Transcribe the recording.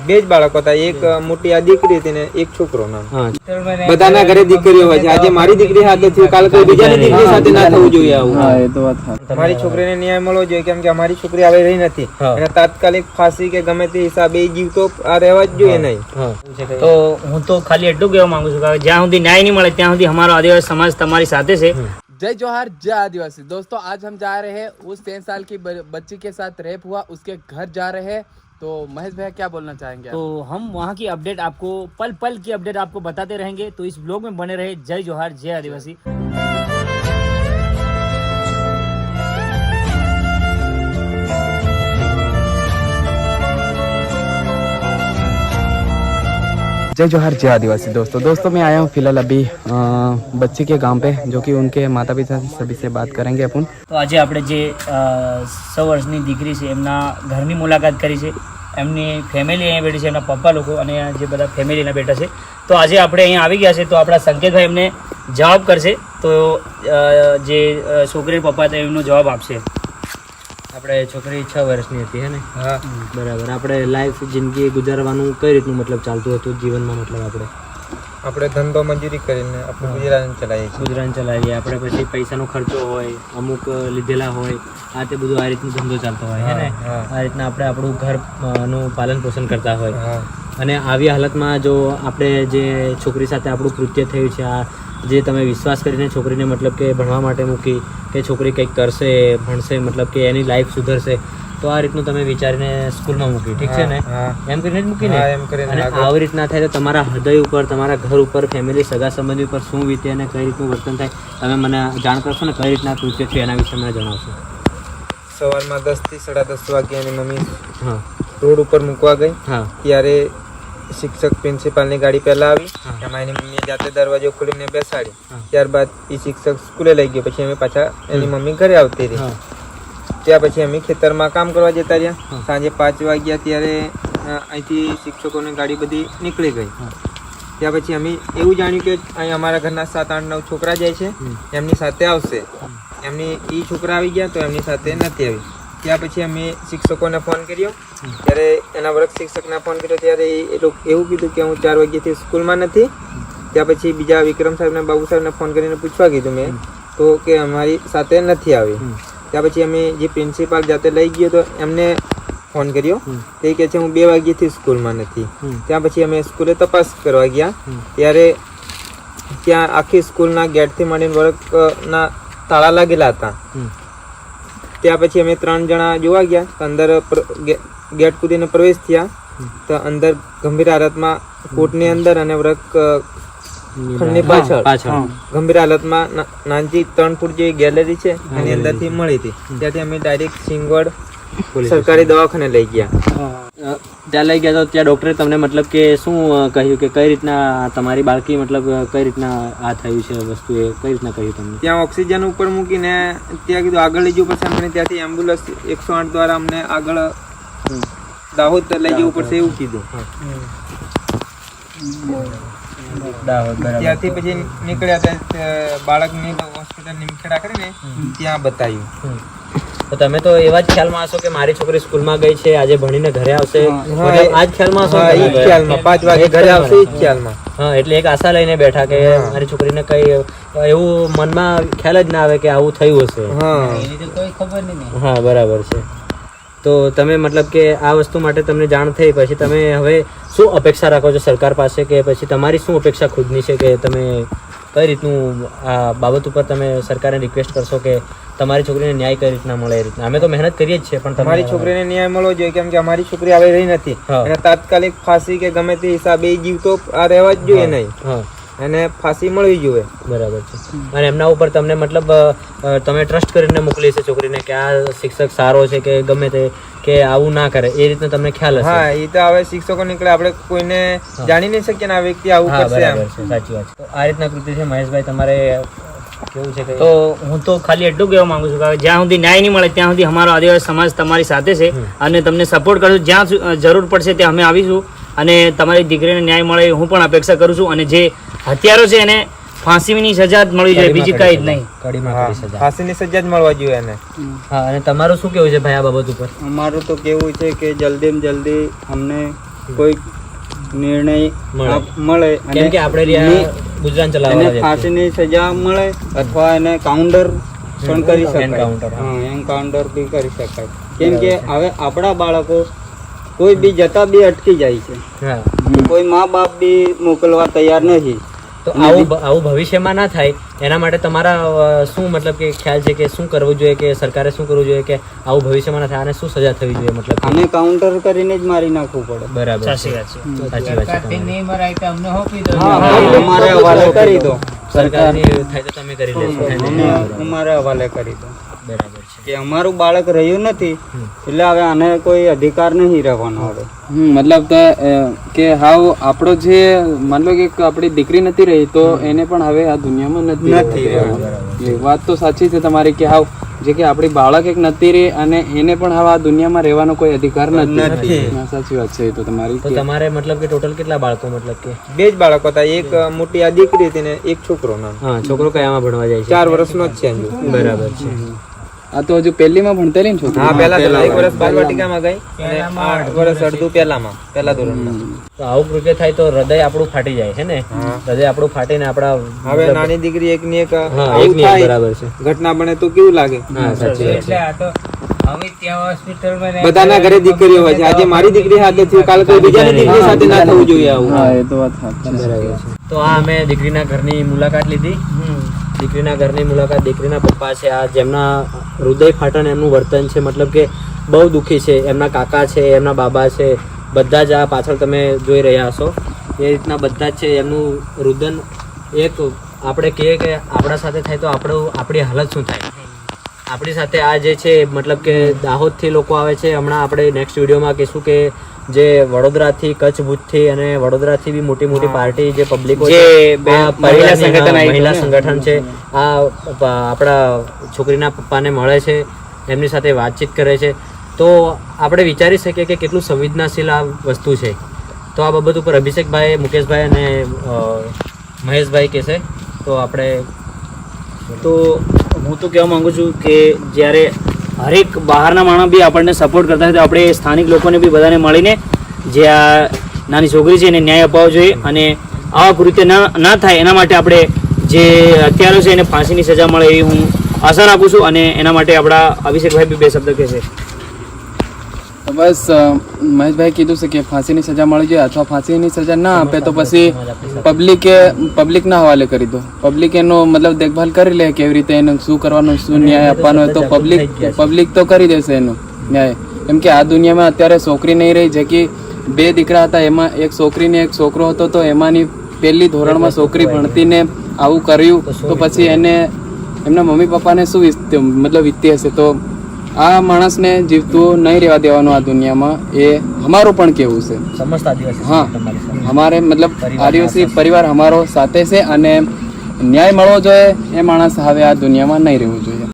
બે જ બાળકો હતા એક મોટી આ દીકરી હતી ને એક છોકરો નાનો હા બધાના ઘરે દીકરીઓ હોય છે આજે મારી દીકરી સાથે થયું કાલે કોઈ બીજાની દીકરી સાથે ના થવું જોઈએ આવું એ તો વાત સાચી. મારી છોકરીને ન્યાય મળવો જોઈએ કેમ કે અમારી છોકરી આવે રહી નથી હા. એને તાત્કાલિક ફાંસી કે ગમે તે હિસાબે એ જીવ તો આ રહેવા જ જોઈએ નહીં હા તો હું તો ખાલી એટલું કહેવા માંગુ છું કે જ્યાં સુધી ન્યાય નહીં મળે ત્યાં સુધી અમારો આદિવાસી સમાજ તમારી સાથે છે जय जोहार जय आदिवासी दोस्तों आज हम जा रहे हैं उस तीन साल की ब- बच्ची के साथ रेप हुआ उसके घर जा रहे हैं तो महेश भैया क्या बोलना चाहेंगे आप? तो हम वहाँ की अपडेट आपको पल पल की अपडेट आपको बताते रहेंगे तो इस ब्लॉग में बने रहे जय जोहार जय आदिवासी जय जोहार जय आदिवासी दोस्तों दोस्तों मैं आया हूँ फिलहाल अभी अ, बच्ची के गांव पे जो कि उनके माता पिता से सभी से बात करेंगे अपन તો આજે આપણે જે અ, સો વર્ષની દીકરી છે એમના ઘરની મુલાકાત કરી છે એમની ફેમિલી અહીંયા બેઠી છે એમના પપ્પા લોકો અને જે બધા ફેમિલીના બેઠા છે તો આજે આપણે અહીંયા આવી ગયા છે તો આપણા સંકેતભાઈ એમને જવાબ કરશે તો અ, જે અ, છોકરીના પપ્પા હતા એમનો જવાબ આપશે આપણે છોકરી છ વર્ષની હતી હે ને? હા. બરાબર. આપણે લાઈફ જિંદગી ગુજારવાનું કઈ રીતનું મતલબ ચાલતું હતું? જીવનમાં મતલબ આપણે? આપણે ધંધો મજૂરી કરીને આપણે ગુજરાન ચલાવીએ છીએ. ગુજરાન ચલાવીએ. આપણે પછી પૈસાનો ખર્ચો હોય અમુક લીધેલા હોય આ તે બધું આ રીતનું ધંધો ચાલતો હોય ને? આ રીતના આપણે આપણું ઘરનું પાલન પોષણ કરતા હોય. અને આવી હાલતમાં જો આપણે જે છોકરી સાથે આપણું કૃત્ય થયું છે આ જે તમે વિશ્વાસ કરીને છોકરીને મતલબ કે ભણવા માટે મૂકી કે છોકરી કંઈક કરશે ભણશે મતલબ કે એની લાઈફ સુધરશે તો આ રીતનું તમે વિચારીને સ્કૂલમાં મૂકી ઠીક છે ને? એમ કરીને જ મૂકીને? એમ કરીને આવી રીતના થાય તો તમારા હૃદય ઉપર તમારા ઘર ઉપર ફેમિલી સગા સંબંધી ઉપર શું વીતે અને કઈ રીતનું વર્તન થાય તમે મને જાણ કરશો ને કઈ રીતના કૃત્ય છે એના વિશે મને જણાવશો. સવારમાં દસથી સાડા દસ વાગ્યાની મમ્મી હા. રોડ ઉપર મૂકવા ગઈ. હા. ત્યારે શિક્ષક પ્રિન્સિપાલની ગાડી પહેલા આવી. એમાં એની મમ્મીએ જાતે દરવાજો ખોલીને બેસાડી ત્યારબાદ એ શિક્ષક સ્કૂલે લઈ ગયો પછી અમે પાછા એની મમ્મી ઘરે આવતી રહી. ત્યાં પછી અમે ખેતરમાં કામ કરવા જતા રહ્યા. સાંજે પાંચ વાગ્યા ત્યારે અહીંથી શિક્ષકોની ગાડી બધી નીકળી ગઈ. ત્યાં પછી અમે એવું જાણ્યું કે અહીં અમારા ઘરના સાત આઠ નવ છોકરા જાય છે. એમની સાથે આવશે. એમની એ છોકરા આવી ગયા તો એમની સાથે નથી આવી. ત્યાં પછી અમે શિક્ષકોને ફોન કર્યો. ત્યારે એના વર્ગ શિક્ષકને ફોન કર્યો. ત્યારે એ- લોકો એવું કીધું કે હું ચાર વાગ્યાથી સ્કૂલમાં નથી. ત્યાં પછી બીજા વિક્રમ સાહેબને બાબુ સાહેબને ફોન કરીને પૂછવા કીધું મેં તો કે અમારી સાથે નથી આવી. હમ. ત્યાં પછી અમે જે પ્રિન્સિપાલ જાતે લઈ ગયો તો એમને ફોન કર્યો. તે કહે છે હું બે વાગ્યાથી સ્કૂલમાં નથી. ત્યાં પછી અમે સ્કૂલે તપાસ કરવા ગયા. ત્યારે ત્યાં આખી સ્કૂલના ગેટથી માંડીને વર્કના તાળા લાગેલા હતા. ત્યાં પછી અમે ત્રણ જણા જોવા ગયા તો અંદર ગેટ કૂદીને પ્રવેશ થયા. તો અંદર ગંભીર હાલતમાં કોર્ટની અંદર અને વર્ગ અ, ખંડની પાછળ. પાછળ. ગંભીર હાલતમાં નાનજી ત્રણ ફૂટ જેવી ગેલેરી છે એની અંદરથી મળી હતી. ત્યાંથી અમે ડાયરેક્ટ સિંગવડ સરકારી દવાખાને લઈ ગયા. ત્યાં લઈ ગયા તો ત્યાં ડોક્ટરે તમને મતલબ કે શું કહ્યું કે કઈ રીતના તમારી બાળકી મતલબ કઈ રીતના આ થયું છે વસ્તુ એ કઈ રીતના કહ્યું તમને? ત્યાં ઓક્સિજન ઉપર મૂકીને ત્યાં કીધું આગળ લઈ જવું પડશે અમને. ત્યાંથી એમ્બ્યુલન્સ એકસો આઠ દ્વારા અમને આગળ દાહોદ લઈ જવું પડશે એવું કીધું. ત્યાંથી પછી નીકળ્યા ત્યાં તે બાળકની હોસ્પિટલ નિમખેડા કરીને ત્યાં બતાવ્યું તો તમે તો એવા જ ખ્યાલમાં હશો કે મારી છોકરી સ્કૂલમાં ગઈ છે આજે ભણીને ઘરે આવશે. આજ આ જ ખ્યાલમાં હશો એ ખ્યાલમાં પાંચ વાગે ઘરે આવશે એ ખ્યાલમાં. હા એટલે એક આશા લઈને બેઠા કે મારી છોકરીને કઈ એવું મનમાં ખ્યાલ જ ના આવે કે આવું થયું હશે. હા. હા બરાબર છે. તો તમે મતલબ કે આ વસ્તુ માટે તમને જાણ થઈ પછી તમે હવે શું અપેક્ષા રાખો છો સરકાર પાસે કે પછી તમારી શું અપેક્ષા ખુદની છે કે તમે કઈ રીતનું આ બાબત ઉપર તમે સરકારને રિક્વેસ્ટ કરશો કે તમારી છોકરીને ન્યાય કઈ રીતના મળે એ રીતના? અમે તો મહેનત કરીએ જ છીએ પણ તમારી છોકરીને ન્યાય મળવો જોઈએ કેમ કે અમારી છોકરી આવી રહી નથી. અને તાત્કાલિક ફાંસી કે ગમે તે હિસાબે એ જીવ તો આ રહેવા જ જોઈએ નહીં. અને ફાંસી મળવી જોઈએ બરાબર છે. અને એમના ઉપર તમને મતલબ તમે ટ્રસ્ટ કરીને મોકલી છે છોકરીને કે આ શિક્ષક સારો છે કે ગમે તે કે આવું ના કરે એ રીતનું તમને ખ્યાલ હશે? હા એ તો હવે શિક્ષકો નીકળે આપણે કોઈને જાણી નહીં શકીએ ને આ વ્યક્તિ આવું કરશે એમ. સાચી વાત તો આ રીતના કૃતિ છે મહેશભાઈ તમારે કેવું છે કે તો હું તો ખાલી એટલું કહેવા માંગુ છું કે જ્યાં સુધી ન્યાય નહીં મળે ત્યાં સુધી અમારો આદિવાસી સમાજ તમારી સાથે છે અને તમને સપોર્ટ કરશું જ્યાં જરૂર પડશે ત્યાં અમે આવીશું. અને તમારી દીકરીને ન્યાય મળે હું પણ અપેક્ષા કરું છું. અને જે હત્યારો છે એને ફાંસીની સજા જ મળવી જોઈએ બીજી કઈ જ નહીં. કડીમાં સજા. ફાંસીની સજા જ મળવા જોઈએ એને. હા અને તમારું શું કેવું છે ભાઈ આ બાબત ઉપર? અમારું તો કેવું છે કે જલ્દીમાં જલ્દી અમને કોઈ નિર્ણય મળે. મળે કેમ કે આપણે રહ્યા ચલાવવા એને ફાંસીની સજા મળે અથવા એને કાઉન્ટર પણ કરી શકાય. એન્કાઉન્ટર, હા. હા એન્કાઉન્ટર બી કરી શકાય. કેમ કે હવે આપણા બાળકો કોઈ બી જતા બી અટકી જાય છે. કોઈ મા બાપ બી મોકલવા તૈયાર નથી. તો આવું આવું ભવિષ્યમાં ના થાય એના માટે તમારા શું મતલબ કે ખ્યાલ છે કે શું કરવું જોઈએ કે સરકારે શું કરવું જોઈએ કે આવું ભવિષ્યમાં ના થાય અને શું સજા થવી જોઈએ મતલબ? આને કાઉન્ટર કરીને જ મારી નાખવું પડે. બરાબર. સાચી વાત છે. સાચી વાત છે તમારી. હા હા મારે હવાલે કરી દો. સરકારની થાય તો તમે કરી લેશો. અમારે હવાલે કરી દો. બરાબર છે. કે અમારું બાળક રહ્યું નથી એટલે હવે આને કોઈ અધિકાર નહીં રહેવાનો હવે. મતલબ કે હાવ આપણો જે માન લો કે આપણી દીકરી નથી રહી તો એને પણ હવે આ દુનિયામાં નથી વાત તો સાચી છે તમારી કે હાવ જે કે આપણી બાળક એક નથી રહી અને એને પણ હવે આ દુનિયામાં રહેવાનો કોઈ અધિકાર નથી. નથી. સાચી વાત છે તો તમારી તો તમારે મતલબ કે ટોટલ કેટલા બાળકો મતલબ કે? બે જ બાળકો હતા એક મોટી આ દીકરી હતી ને એક છોકરો હા છોકરો કયામાં ભણવા જાય છે? ચાર વર્ષનો જ છે બરાબર છે. આ તો હજુ પહેલીમાં ભણતેલી ને છોકરી. હા પહેલા પહેલા. એક વર્ષ બાલવાટિકામાં ગઈ અને આઠ વર્ષ અડધું પહેલામાં પહેલા ધોરણમાં. તો આવું કૃત્ય થાય તો હૃદય આપણું ફાટી જાય છે ને? હૃદય આપણું ફાટીને આપણા હવે નાની દીકરી એક ની એક એક બરાબર છે. ઘટના બને તો કેવું લાગે? હા સાચી વાત છે. બધાના ઘરે દીકરીઓ હોય છે. આજે મારી દીકરી સાથે થયું. કાલે કોઈ બીજાની દીકરી સાથે ના થવું જોઈએ આવું. હા એ તો વાત સાચી છે. બરાબર છે. તો આ અમે દીકરીના ઘરની મુલાકાત લીધી. દીકરીના ઘરની મુલાકાત, દીકરીના પપ્પા છે, આ જેમના હૃદય ફાટન એમનું વર્તન છે, મતલબ કે બહુ દુઃખી છે, એમના કાકા છે, એમના બાબા છે, બધા જ આ પાછળ તમે જોઈ રહ્યા હશો. એ રીતના બધા જ છે, એમનું રુદન એક આપણે કહીએ કે આપણા સાથે થાય તો આપણું, આપણી હાલત શું થાય? આપણી સાથે આ જે છે, મતલબ કે દાહોદથી લોકો આવે છે, હમણાં આપણે નેક્સ્ટ વિડીયોમાં કહીશું કે જે વડોદરાથી કચ્છ ભુજથી અને વડોદરાથી બી મોટી મોટી પાર્ટી જે પબ્લિકો જે મહિલા સંગઠન મહિલા સંગઠન છે. આ આપણા છોકરીના પપ્પાને મળે છે એમની સાથે વાતચીત કરે છે. તો આપણે વિચારી શકીએ કે કેટલું સંવેદનાશીલ આ વસ્તુ છે. તો આ બાબત ઉપર અભિષેકભાઈ મુકેશભાઈ અને મહેશભાઈ કહેશે તો આપણે તો હું તો કહેવા માગું છું કે જ્યારે હરેક બહારના માણસ બી આપણને સપોર્ટ કરતા હોય તો આપણે સ્થાનિક લોકોને બી બધાને મળીને જે આ નાની છોકરી છે એને ન્યાય અપાવવો જોઈએ અને આવા કૃત્ય ના થાય એના માટે આપણે જે હત્યારો છે એને ફાંસીની સજા મળે એવી હું આશા રાખું છું અને એના માટે આપણા અભિષેકભાઈ બી બે શબ્દ કહેશે. બસ મહેશભાઈ કીધું છે કે ફાંસીની સજા મળી જાય અથવા ફાંસીની સજા ના આપે તો પછી પબ્લિકે પબ્લિકના હવાલે કરી દો. પબ્લિક એનો મતલબ દેખભાલ કરી લે કેવી રીતે એને શું કરવાનું, શું ન્યાય આપવાનો હોય તો પબ્લિક પબ્લિક તો કરી દેશે એનો ન્યાય. કેમ કે આ દુનિયામાં અત્યારે છોકરી નહીં રહી, જે કે બે દીકરા હતા, એમાં એક છોકરી ને એક છોકરો હતો, તો એમાંની પહેલી ધોરણમાં છોકરી ભણતીને આવું કર્યું, તો પછી એને એમના મમ્મી પપ્પાને શું મતલબ વીતી હશે? તો આ માણસને જીવતું નહીં રહેવા દેવાનું આ દુનિયામાં એ અમારું પણ કેવું છે. સમસ્ત આદિવાસી હા અમારે મતલબ આદિવાસી પરિવાર અમારો સાથે છે અને ન્યાય મળવો જોઈએ એ માણસ હવે આ દુનિયામાં નહીં રહેવું જોઈએ.